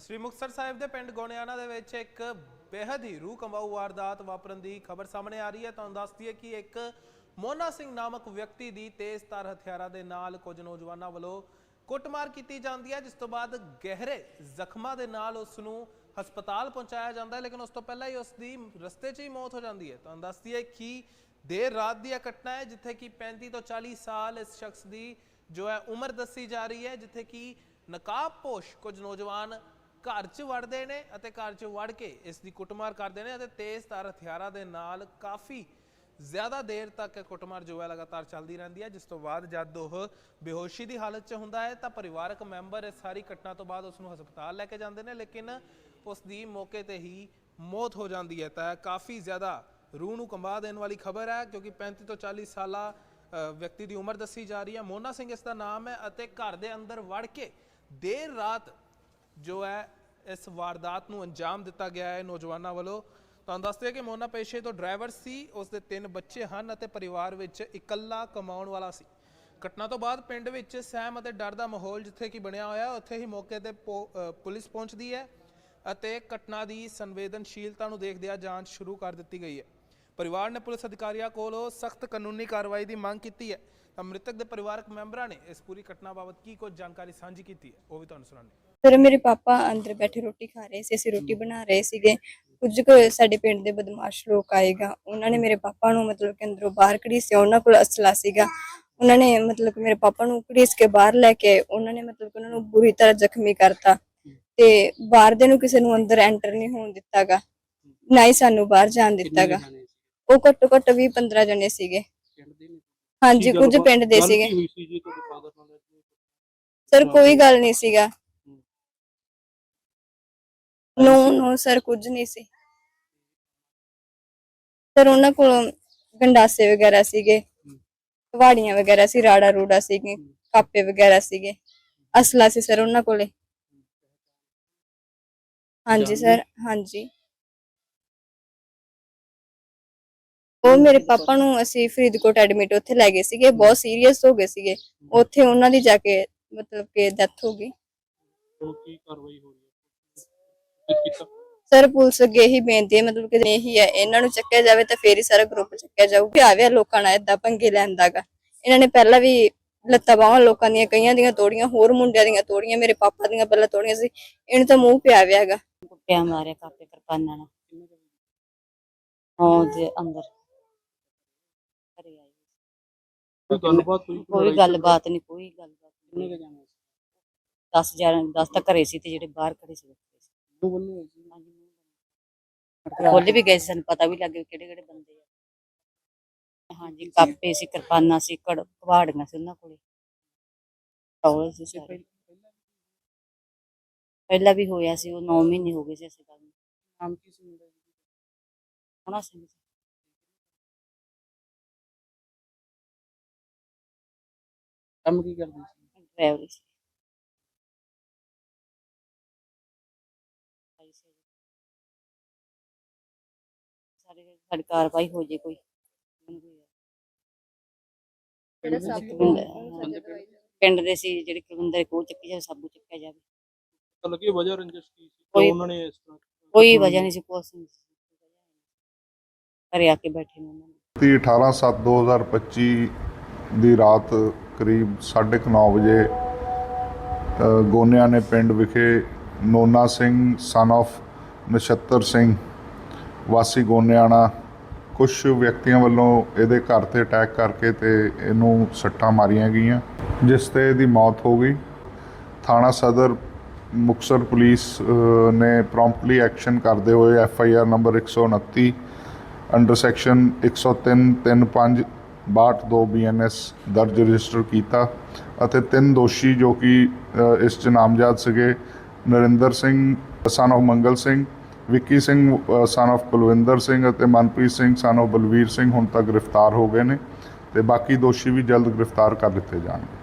ਸ੍ਰੀ ਮੁਕਤਸਰ ਸਾਹਿਬ ਦੇ ਪਿੰਡ ਗੋਨਿਆਣਾ ਦੇ ਵਿੱਚ ਇੱਕ ਬੇहद ਹੀ ਰੂਹ ਕੰਬਾਊ ਵਾਰਦਾਤ ਵਾਪਰਨ ਦੀ ਖਬਰ ਸਾਹਮਣੇ ਆ ਰਹੀ ਹੈ। ਤੁਹਾਨੂੰ ਦੱਸ ਦਈਏ ਕਿ ਇੱਕ ਮੋਨਾ ਸਿੰਘ ਨਾਮਕ ਵਿਅਕਤੀ ਦੀ ਤੇਜ਼ਧਾਰ ਹਥਿਆਰਾਂ ਦੇ ਨਾਲ ਕੁਝ ਨੌਜਵਾਨਾਂ ਵੱਲੋਂ ਕੁੱਟਮਾਰ ਕੀਤੀ ਜਾਂਦੀ ਹੈ, ਜਿਸ ਤੋਂ ਬਾਅਦ ਗਹਿਰੇ ਜ਼ਖਮਾਂ ਦੇ ਨਾਲ ਉਸ ਨੂੰ ਹਸਪਤਾਲ ਪਹੁੰਚਾਇਆ ਜਾਂਦਾ ਹੈ, ਲੇਕਿਨ ਉਸ ਤੋਂ ਪਹਿਲਾਂ ਹੀ ਉਸ ਦੀ ਰਸਤੇ 'ਚ ਹੀ ਮੌਤ ਹੋ ਜਾਂਦੀ ਹੈ। ਤੁਹਾਨੂੰ ਦੱਸ ਦਈਏ ਕਿ ਦੇਰ ਰਾਤ ਦੀ ਇਹ ਘਟਨਾ ਹੈ, ਜਿੱਥੇ ਕਿ 35 ਤੋਂ 40 ਸਾਲ ਇਸ ਸ਼ਖਸ ਦੀ ਜੋ ਹੈ ਉਮਰ ਦੱਸੀ ਜਾ ਰਹੀ ਹੈ, ਜਿੱਥੇ ਕਿ ਨਕਾਬਪੋਸ਼ ਕੁਝ ਨੌਜਵਾਨ ਘਰ 'ਚ ਵੜਦੇ ਨੇ ਅਤੇ ਘਰ 'ਚ ਵੜ ਕੇ ਇਸ ਦੀ ਕੁੱਟਮਾਰ ਕਰਦੇ ਨੇ ਅਤੇ ਤੇਜ਼ਧਾਰ ਹਥਿਆਰਾਂ ਦੇ ਨਾਲ ਕਾਫੀ ਜ਼ਿਆਦਾ ਦੇਰ ਤੱਕ ਕੁੱਟਮਾਰ ਜੋ ਹੈ ਲਗਾਤਾਰ ਚੱਲਦੀ ਰਹਿੰਦੀ ਹੈ ਜਿਸ ਤੋਂ ਬਾਅਦ ਜਦ ਉਹ ਬੇਹੋਸ਼ੀ ਦੀ ਹਾਲਤ 'ਚ ਹੁੰਦਾ ਹੈ ਤਾਂ ਪਰਿਵਾਰਕ ਮੈਂਬਰ ਇਸ ਸਾਰੀ ਘਟਨਾ ਤੋਂ ਬਾਅਦ ਉਸ ਨੂੰ ਹਸਪਤਾਲ ਲੈ ਕੇ ਜਾਂਦੇ ਨੇ ਲੇਕਿਨ ਉਸ ਦੀ ਮੌਕੇ ਤੇ ਹੀ ਮੌਤ ਹੋ ਜਾਂਦੀ ਹੈ। ਤਾਂ ਕਾਫੀ ਜ਼ਿਆਦਾ ਰੂਹ ਨੂੰ ਕੰਬਾ ਦੇਣ ਵਾਲੀ ਖਬਰ ਹੈ ਕਿਉਂਕਿ 35 ਤੋਂ 40 ਸਾਲਾ ਅ, ਵਿਅਕਤੀ ਦੀ ਉਮਰ ਦੱਸੀ ਜਾ ਰਹੀ ਹੈ। ਮੋਨਾ ਸਿੰਘ ਇਸ ਦਾ ਨਾਮ ਹੈ ਅਤੇ ਘਰ ਦੇ ਅੰਦਰ ਵੜ ਕੇ ਦੇਰ ਰਾਤ ਜੋ ਹੈ, ਇਸ ਵਾਰਦਾਤ ਨੂੰ ਅੰਜਾਮ ਦਿੱਤਾ ਗਿਆ ਹੈ ਨੌਜਵਾਨਾਂ ਵੱਲੋਂ। ਤੁਹਾਨੂੰ ਦੱਸਦੇ ਕਿ ਮੋਨਾ ਪੇਸ਼ੇ ਤੋਂ ਡਰਾਈਵਰ ਸੀ, ਉਸ ਦੇ ਤਿੰਨ ਬੱਚੇ ਹਨ ਅਤੇ ਪਰਿਵਾਰ ਵਿੱਚ ਇਕੱਲਾ ਕਮਾਉਣ ਵਾਲਾ ਸੀ। ਘਟਨਾ ਤੋਂ ਬਾਅਦ ਪਿੰਡ ਵਿੱਚ ਸਹਿਮ ਅਤੇ ਡਰ ਦਾ ਮਾਹੌਲ ਜਿੱਥੇ ਕਿ ਬਣਿਆ ਹੋਇਆ ਉੱਥੇ ਹੀ ਮੌਕੇ ਤੇ ਪੋ- ਪੁਲਿਸ ਪਹੁੰਚਦੀ ਹੈ ਅਤੇ ਘਟਨਾ ਦੀ ਸੰਵੇਦਨਸ਼ੀਲਤਾ ਨੂੰ ਦੇਖਦਿਆਂ ਜਾਂਚ ਸ਼ੁਰੂ ਕਰ ਦਿੱਤੀ ਗਈ ਹੈ। ਪਰਿਵਾਰ ਨੇ ਪੁਲਿਸ ਅਧਿਕਾਰੀਆਂ ਕੋਲੋਂ ਸਖਤ ਕਾਨੂੰਨੀ ਕਾਰਵਾਈ ਦੀ ਮੰਗ ਕੀਤੀ ਹੈ। ਮ੍ਰਿਤਕ ਦੇ ਪਰਿਵਾਰਕ ਮੈਂਬਰਾਂ ਨੇ ਇਸ ਪੂਰੀ ਘਟਨਾ ਬਾਬਤ ਕੀ ਕੁਝ ਜਾਣਕਾਰੀ ਸਾਂਝੀ ਕੀਤੀ ਹੈ ਉਹ ਵੀ ਤੁਹਾਨੂੰ ਸੁਣਾਉਂਦੇ ਫਿਰ ਮੇਰੇ ਪਾਪਾ ਅੰਦਰ ਬੈਠੇ ਰੋਟੀ ਖਾ ਰਹੇ ਸੀ ਅਸੀਂ ਰੋਟੀ ਬਣਾ ਰਹੇ ਸੀਗੇ। ਕੁਝ ਕੁ ਸਾਡੇ ਪਿੰਡ ਦੇ ਬਦਮਾਸ਼ ਲੋਕ ਆਏਗਾ ਉਹਨਾਂ ਨੇ ਮੇਰੇ ਪਾਪਾ ਨੂੰ ਮਤਲਬ ਕਿ ਅੰਦਰੋਂ ਬਾਹਰ ਘੜੀਸਿਆ ਉਹਨਾਂ ਕੋਲ ਅਸਲਾ ਸੀਗਾ। ਉਹਨਾਂ ਨੇ ਮਤਲਬ ਕਿ ਮੇਰੇ ਪਾਪਾ ਨੂੰ ਘੜੀਸ ਕੇ ਬਾਹਰ ਲੈ ਕੇ। ਉਹਨਾਂ ਨੇ ਮਤਲਬ ਕਿ ਉਹਨਾਂ ਨੂੰ ਬੁਰੀ ਤਰ੍ਹਾਂ ਜ਼ਖਮੀ ਕਰਤਾ। ਤੇ ਬਾਹਰ ਦੇ ਨੂੰ ਕਿਸੇ ਨੂੰ ਅੰਦਰ ਐਂਟਰ ਨਹੀਂ ਹੋਣ ਦਿੱਤਾਗਾ ਨਾ ਹੀ ਸਾਨੂੰ ਬਾਹਰ ਜਾਣ ਦਿੱਤਾਗਾ। ਉਹ ਘੱਟੋ ਘੱਟ 20 15 ਜਣੇ ਸੀਗੇ। ਹਾਂਜੀ ਕੁਝ ਪਿੰਡ ਦੇ ਸੀਗੇ। ਹੋਈ ਸੀ ਜੀ ਤੁਹਾਡੇ ਫਾਦਰ ਨਾਲ ਸਰ ਕੋਈ ਗੱਲ ਨਹੀਂ ਸੀਗਾ। ਨੋ ਨੋ ਸਰ ਕੁਝ ਨਹੀਂ ਸੀ। ਸਰ ਉਹਨਾਂ ਕੋਲ ਗੰਡਾਸੇ ਵਗੈਰਾ ਸੀਗੇ। ਵਾੜੀਆਂ ਵਗੈਰਾ ਸੀ ਰਾੜਾ ਰੂੜਾ ਸੀਗੇ ਕਾਪੇ ਵਗੈਰਾ ਸੀਗੇ। ਅਸਲਾ ਸੀ ਸਰ ਉਹਨਾਂ ਕੋਲੇ। ਹਾਂਜੀ ਸਰ ਹਾਂਜੀ। ਉਹ ਮੇਰੇ ਪਾਪਾ ਨੂੰ ਅਸੀਂ ਫਰੀਦਕੋਟ ਐਡਮਿਟ ਉੱਥੇ ਲੈ ਗਏ ਸੀਗੇ ਬਹੁਤ ਸੀਰੀਅਸ ਹੋ ਗਏ ਸੀਗੇ। ਉੱਥੇ ਉਹਨਾਂ ਦੀ ਜਾ ਕੇ ਮਤਲਬ ਕਿ ਡੈਥ ਹੋ ਗਈ। ਉਹ ਕੀ ਕਾਰਵਾਈ ਹੋ ਰਹੀ ਹੈ? ਤੇ ਕੀਤਾ? ਸਰ ਪੁਲਿਸ ਅੱਗੇ ਇਹੀ ਬੇਨਤੀ ਹੈ ਮਤਲਬ ਕਿ ਇਹੀ ਹੈ ਇਹਨਾਂ ਨੂੰ ਚੱਕਿਆ ਜਾਵੇ ਤਾਂ ਫੇਰ ਹੀ ਸਾਰਾ ਗਰੁੱਪ ਚੱਕਿਆ ਜਾਊ ਪਿਆਵਿਆ ਲੋਕਾਂ ਨਾਲ ਏਦਾਂ ਪੰਗੇ ਲੈਂਦਾਗਾ ਇਹਨਾਂ ਨੇ ਪਹਿਲਾਂ ਵੀ ਲੱਤਾਂ ਬਾਹਾਂ ਲੋਕਾਂ ਦੀਆਂ ਕਈਆਂ ਦੀਆਂ ਤੋੜੀਆਂ ਹੋਰ ਮੁੰਡਿਆਂ ਦੀਆਂ ਤੋੜੀਆਂ ਮੇਰੇ ਪਾਪਾ ਦੀਆਂ ਪਹਿਲਾਂ ਤੋੜੀਆਂ ਸੀ। ਇਹਨੂੰ ਤਾਂ ਮੂੰਹ ਪਿਆਵਿਆ ਹੈਗਾ ਕੁੱਟਿਆ ਮਾਰਿਆ ਕਾਪੇ ਕਿਰਪਾਨਾਂ ਨਾਲ। ਹਾਂ ਦੇ ਅੰਦਰ ਘਰੇ ਆਏ ਕੋਈ ਗੱਲਬਾਤ ਹੋਈ ਕੋਈ ਗੱਲਬਾਤ ਨਹੀਂ ਕੋਈ ਗੱਲਬਾਤ ਕਿੰਨੇ ਕੇ ਜਾਣਾ ਸੀ? 10 11 10 ਤਾਂ ਘਰੇ ਸੀ ਤੇ ਜਿਹੜੇ ਬਾਹਰ ਖੜੇ ਸੀ ਦੋ ਬੰਦੇ ਹੋਏ ਸੀ? ਖੋਲੇ ਵੀ ਗਏ ਸੀ ਸਾਨੂੰ ਪਤਾ ਵੀ ਲੱਗ ਗਿਆ ਕਿਹੜੇ ਕਿਹੜੇ ਬੰਦੇ ਆ। ਹਾਂਜੀ ਕਾਪੇ ਸੀ ਕਿਰਪਾਨਾਂ ਸੀ ਕੜ ਕਵਾੜੀਆਂ ਸੀ ਉਹਨਾਂ ਕੋਲੇ। ਟੌਲ ਸੀ ਤੇ ਸਾਰੇ। ਪਹਿਲਾਂ ਵੀ ਹੋਇਆ ਸੀ? ਉਹ 9 ਮਹੀਨੇ ਹੋ ਗਏ ਸੀ ਅਸੀਂ ਗੱਲ ਨੂੰ। ਨਾਮ ਕੀ ਸੀ ਮੁੰਡੇ ਦਾ? ਹੋਣਾ ਸੀ। ਕੰਮ ਕੀ ਕਰਦੇ ਸੀ? ਡਰਾਈਵਰ ਸੀ। ਸਾਡੇ ਸਾਡੀ ਕਾਰਵਾਈ ਹੋ ਜੇ ਕੋਈ। ਪਿੰਡ ਦੇ ਜਿਹੜਾ ਸੀ? ਸੱਪ ਬੰਦੇ ਉਹਨੂੰ ਪਿੰਡ ਪਿੰਡ ਦੇ ਸੀ ਜਿਹੜੇ ਕੁਲਵਿੰਦਰ ਕੋਲ ਚੱਕੀ ਜਾਵੇ ਸਭ ਨੂੰ ਚੱਕਿਆ ਜਾਵੇ। ਪਤਾ ਲੱਗੀ ਵਜ੍ਹਾ ਰੰਜਿਸ਼ ਕੀ ਸੀ? ਕੋਈ- ਕਿਉਂ ਉਹਨਾਂ ਨੇ ਇਸ ਤਰ੍ਹਾਂ ਕੋਈ ਵਜ੍ਹਾ ਨਹੀਂ ਸੀ ਕੁਛ ਨਹੀਂ ਸੀ। ਘਰੇ ਆ ਕੇ ਬੈਠੇ ਨੇ ਉਹਨਾਂ ਨੇ। ਤੀਹ 18 7 2025 ਦੀ ਰਾਤ ਕਰੀਬ 9:30 ਵਜੇ ਅ, ਗੋਨਿਆਂ ਨੇ ਪਿੰਡ ਵਿਖੇ ਨੋਨਾ ਸਿੰਘ ਸਨ of ਨਛੱਤਰ ਸਿੰਘ ਵਾਸੀ ਗੋਨਿਆਣਾ ਕੁਝ ਵਿਅਕਤੀਆਂ ਵੱਲੋਂ ਇਹਦੇ ਘਰ ਤੇ ਅਟੈਕ ਕਰਕੇ ਤੇ ਇਹਨੂੰ ਸੱਟਾਂ ਮਾਰੀਆਂ ਗਈਆਂ ਜਿਸ ਤੇ ਇਹਦੀ ਮੌਤ ਹੋ ਗਈ। ਥਾਣਾ ਸਦਰ ਮੁਕਸਰ ਪੁਲਿਸ ਨੇ ਪ੍ਰੋਮਪਟਲੀ ਐਕਸ਼ਨ ਕਰਦੇ ਹੋਏ F I R number 129 under section 103 35 62 BNS ਦਰਜ ਰਜਿਸਟਰ ਕੀਤਾ ਅਤੇ ਤਿੰਨ ਦੋਸ਼ੀ ਜੋ ਕਿ ਇਸ 'ਚ ਨਾਮਜ਼ਦ ਸੀਗੇ, ਨਰਿੰਦਰ ਸਿੰਘ ਸਨ of Mangal Singh, Vicky Singh son of Kulwinder Singh ਅਤੇ ਮਨਪ੍ਰੀਤ ਸਿੰਘ ਸਨ of ਬਲਵੀਰ ਸਿੰਘ ਹੁਣ ਤੱਕ ਗ੍ਰਿਫਤਾਰ ਹੋ ਗਏ ਨੇ ਤੇ ਬਾਕੀ ਦੋਸ਼ੀ ਵੀ ਜਲਦ ਗ੍ਰਿਫਤਾਰ ਕਰ ਲਿੱਤੇ ਜਾਣਗੇ।